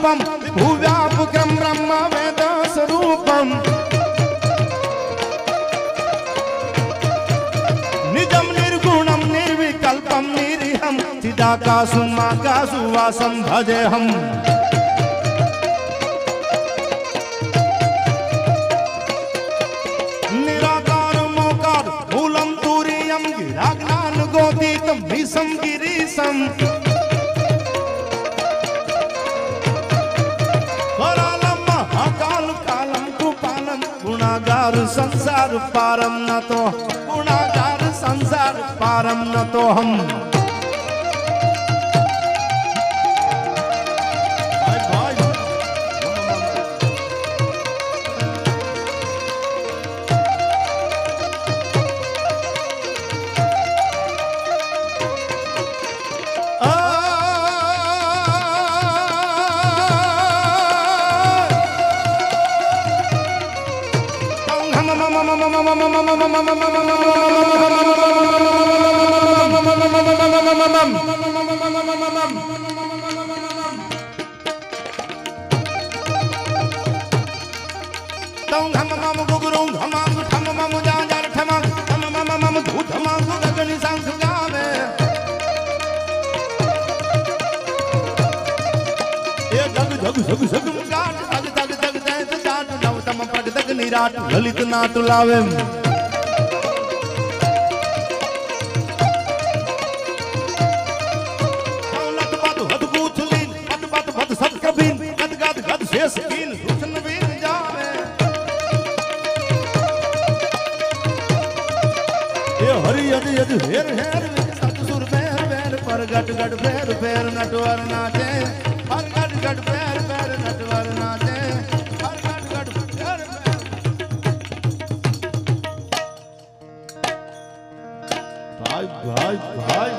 निर्वाणरूपं विभुव्यापकं ब्रह्म वेदस्वरूपम् निजं निर्गुणं निर्विकल्पं निरीहं चिदाकाशुम् आकाशु वासं भजेऽहम् निराकार मोकार मूलं तुरीयं गिराज्ञान गोदीतं भीषं गिरीशम् ગુણાગાર સંસાર પારમ ન તો ગુણાગાર સંસાર પારમ ન તો હમ. લલિત નાટ લાવે હેર હેર સતસુર બેર બેર પર ગટ ગટ ફેર ફેર નટવર નાચે પર ગટ ગટ ફેર ભાઈ ભાઈ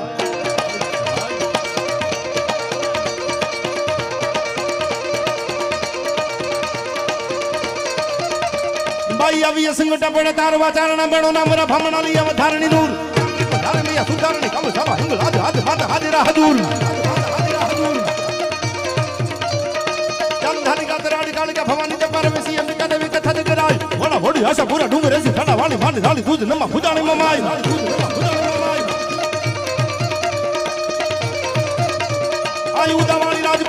ભાઈ આવી સંગઠ પડે તાર વાચારણ બેણો નામ રફમણા લી અવધારણી દૂર ધારણી સુધારણી કમ સભા હિંગ હાજ હાજ માત હાજરા હજુર ચાંધાની ગાતરાડી કાળિકા ભવાની જપાર વેસી અંબિકા દેવી કથા જગ રાય વડા વડી આશા પૂરા ડુંગર રેસી ઠાડા વાણી વાણી ધાલી દૂધ નમા ખુદાણી આઈ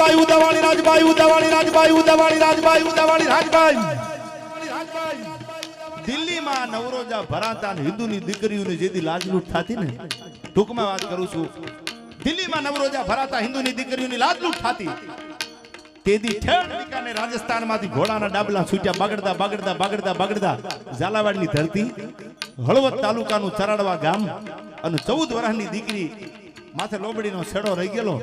રાજબાઈ ઉદાવાણી રાજબાઈ ઉદાવાણી રાજબાઈ ઉદાવાણી રાજબાઈ ઉદાવાણી રાજબાઈ દિલ્હીમાં નવરોજા ઘોડાના ડાબલા છૂટ્યા, બગડતા બગડતા બગડતા બગડતા. ઝાલાવાડની ધરતી, હળવદ તાલુકાનું ચરાડવા ગામ અને ચૌદ વર્ષની દીકરી માથે લોબડીનો છેડો રહી ગયેલો.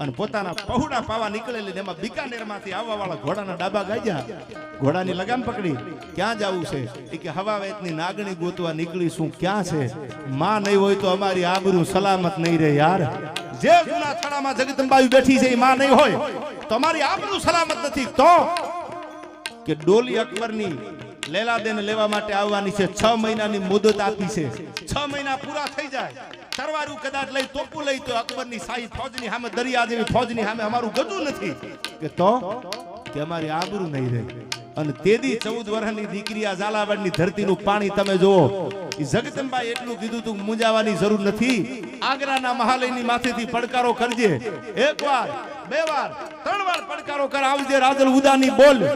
અને પોતાના પહોળા પાવા નીકળેલી ને એમાં બિકાનેરમાંથી આવવા વાળા ઘોડાના ડાબા ગાજ્યા. ઘોડાની લગામ પકડી. ક્યાં જવું છે? એ કે હવા વેતની નાગણી ગોતવા નીકળીશું. ક્યાં છે? માં નહીં હોય તો અમારી આબરૂ સલામત નહીં રહે યાર. જે જૂના થડામાં જગદંબાઈ બેઠી છે એ માં નહીં હોય. તો અમારી આબરૂ સલામત નથી. તો કે ડોલી અકબરની લેલાદેન લેવા માટે આવવાની છે. છ મહિનાની મુદત આપી છે. છ મહિના પૂરા થઈ જાય. તરવારું કદાચ લઈ, તોપું લઈ તો અકબરની શાહી ફૌજની સામે દરિયા જેવી ફૌજની સામે અમારું ગજું નથી. કે તો? કે અમારી આબરૂ નહીં રહે. અને તેદી ચૌદ વર્ષની દીકરી આ ઝાલાવાડની ધરતીનું પાણી તમે જુઓ. જગદંબાએ એટલું કીધું તું મૂંઝાવાની જરૂર નથી. આગ્રાના મહાલયની માથેથી પડકારો કરજે. એક વાર, બે વાર, ત્રણ વાર પડકારો કર. આવજે, રાજલ ઉદાની બોલ.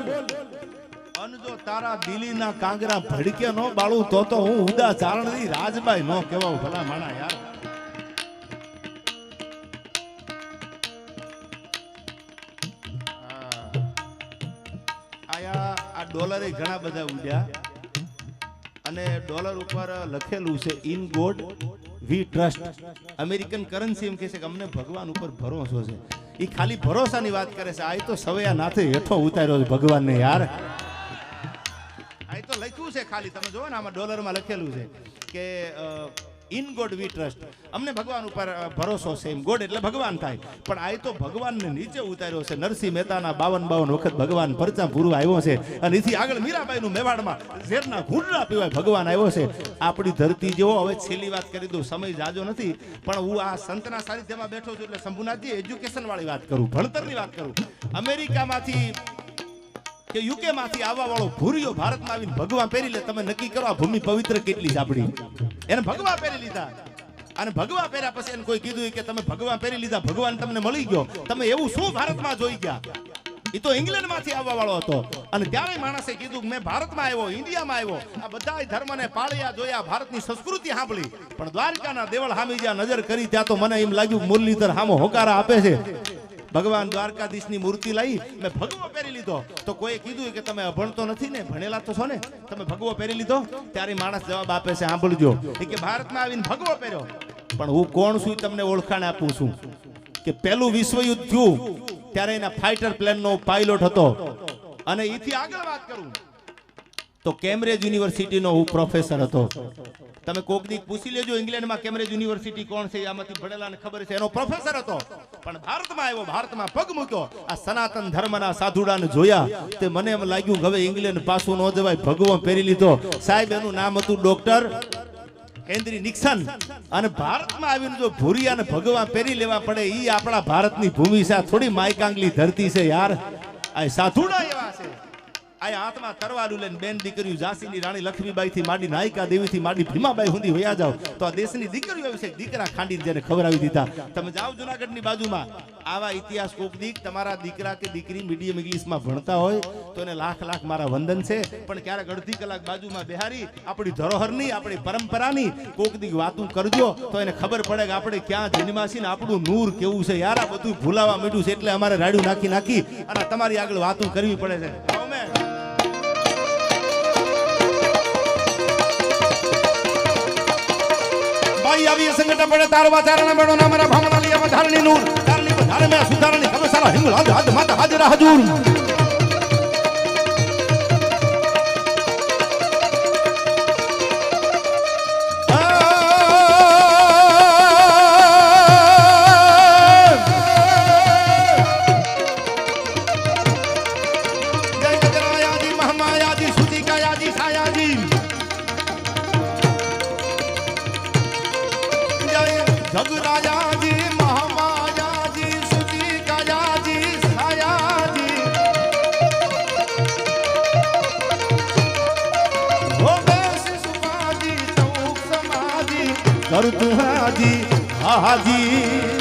ડોલરે ઘણા બધા ઉડ્યા અને ડોલર ઉપર લખેલું છે, in God we trust. American currency એમ કહે છે કે અમને ભગવાન ઉપર ભરોસો છે. એ ખાલી ભરોસાની વાત કરે છે. આ તો સવયા નાથે હેઠો ઉતાર્યો છે ભગવાનને યાર. છે ખાલી. તમે જોવો ને, આમાં ડોલરમાં લખેલું છે કે ઇન ગોડ વી ટ્રસ્ટ અમને ભગવાન ઉપર ભરોસો છે એમ. ગોડ એટલે ભગવાન થાય. પણ આ તો ભગવાનને નીચે ઉતાર્યો છે. નરસિંહ મહેતાના બાવન બાવન વખત ભગવાન પરચા પૂરું આવ્યો છે. અને એથી આગળ મીરાબાઈનું મેવાડમાં ઝેરના ઘૂંટડા પીવાય ભગવાન આવ્યો છે. આપણી ધરતી જેવો, હવે છેલ્લી વાત કરી દઉં, સમય જાજો નથી. પણ હું આ સંતના સાનિધ્યમાં બેઠો છું એટલે શંભુનાથજી એજ્યુકેશન વાળી વાત કરું, ભણતરની વાત કરું. અમેરિકામાંથી કે યુકે માંથી આવવા વાળો ભૂરિયો ભારતમાં આવીને ભગવા પહેરી લે, તમે નક્કી કરો આ ભૂમિ પવિત્ર કેટલી છે એને ભગવા પહેરી લીધા. અને ભગવા પહેર્યા પછી એને કોઈ કીધું કે તમે ભગવા પહેરી લીધા, ભગવાન તમને મળી ગયો. તમે એવું શું ભારતમાં જોઈ ગયા? એ તો ઇંગ્લેન્ડમાંથી આવવા વાળો હતો. અને ત્યારે માણસે કીધું મેં ભારતમાં આવ્યો, ઇન્ડિયામાં આવ્યો. આ બધા ધર્મને પાળ્યા, જોયા, ભારતની સંસ્કૃતિ સાંભળી. પણ દ્વારકાના દેવળ હામી જ્યાં નજર કરી, ત્યાં તો મને એમ લાગ્યું મુરલીધર હામો હોકારા આપે છે. ભગવાન દ્વારકાધીશની મૂર્તિ લઈ મેં ભગવો પહેરી લીધો. તો કોઈ કીધું કે તમે અભણતો નથી ને, ભણેલા તો છો ને, તમે ભગવો પહેરી લીધો? ત્યારે માણસ જવાબ આપે છે, સાંભળજો. કે, ભારતમાં આવીને ભગવો પહેર્યો. પણ હું કોણ છું તમને ઓળખાણ આપું છું? કે પહેલું વિશ્વયુદ્ધ થયું, ત્યારે એના ફાઇટર પ્લેનનો પાયલોટ હતો. અને એથી આગળ વાત કરું. તો કેમ્બ્રિજ યુનિવર્સિટીનો હું પ્રોફેસર હતો. તમે કોક દી પૂછી લેજો ઇંગ્લેન્ડમાં કેમ્બ્રિજ યુનિવર્સિટી કોણ છે આમાંથી ભણેલાને ખબર છે. એનો પ્રોફેસર હતો. પણ ભારતમાં આવ્યો, ભારતમાં પગ મૂક્યો. આ સનાતન ધર્મના સાધુડાને જોયા. તે મને એમ લાગ્યું હવે ઇંગ્લેન્ડ પાછું ન જવાય. ભગવો પહેરી લીધો. સાહેબ, એનું નામ હતું ડોક્ટર કેન્દ્રી નિક્સન. અને ભારતમાં આવીને જો ભૂરિયાને ભગવા પહેરી લેવા પડે એ આપણા ભારતની ભૂમિ છે. થોડી માયકાંગલી ધરતી છે યાર. આ સાધુડા એવા છે. આ હાથમાં તરવારું લઈને બેન દીકરીઓ ઝાંસીની રાણી લક્ષ્મીબાઈ થી માંડી, નાયકા દેવી થી માંડી, ભીમાબાઈ હુંદી વયા જાવ તો આ દેશની દીકરીઓ એવી છે. દીકરા ખાંડીને જેને ખવડાવી દીધા. તમે જાઓ જુનાગઢની બાજુમાં. આવા ઇતિહાસ કોક દીક તમારા દીકરા કે દીકરી મીડિયમ ઇંગ્લિશમાં ભણતા હોય તો એને લાખ લાખ મારા વંદન છે. પણ ક્યારેક અડધી કલાક બાજુમાં બેહારી, આપણી ધરોહરની, આપણી પરંપરાની કોક દીક વાતું કરજો તો એને ખબર પડે કે આપણે ક્યાં જન્મા ને આપણું નૂર કેવું છે. યાર, આ બધું ભૂલાવા મીઠું છે એટલે અમારે રાડ્યું નાખી નાખી અને તમારી આગળ વાતું કરવી પડે છે. આવો. બાઈ આવી સંગઠન પડે તારવા વાચારણ બેડો ના મારા ભામણા લીયા વધારણી નૂર ધારણી વધારે મે સુધારણી ખબર સારા હિંગુ હાથ માતા હજૂર करत हाजी हाजी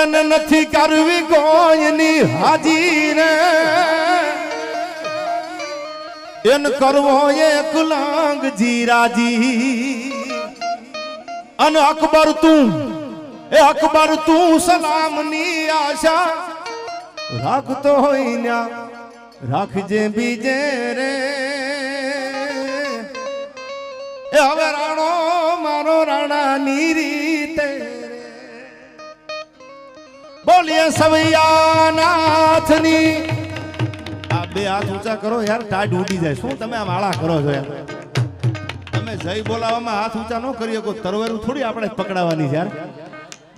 એને નથી કરવી કોઈની હાજી એન કરવો એક લાંગ જીરાજી. અને અકબર તું, એ અકબર તું સલામની આશા રાખતો હોય ન્યા. રાખજે બીજે રે. એ હવે રાણો, મારો રાણાની રીતે. બોલીએ સવૈયાનાથની. આ બે હાથ ઊંચા કરો યાર, ટાઢ ઉડી જાય. શું તમે આ વાળા કરો છો યાર? તમે જય બોલાવવામાં હાથ ઊંચા ન કરીએ, કોઈ તરવેરું થોડી આપણે પકડાવાની છે યાર.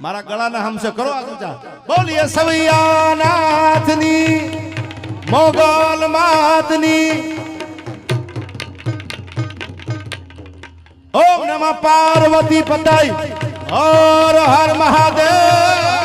મારા ગળાના હમસે કરો હાથ ઊંચા. બોલીએ સવૈયાનાથની, મોગલ માતની. નમઃ પાર્વતી પતાઈ. હર હર મહાદેવ.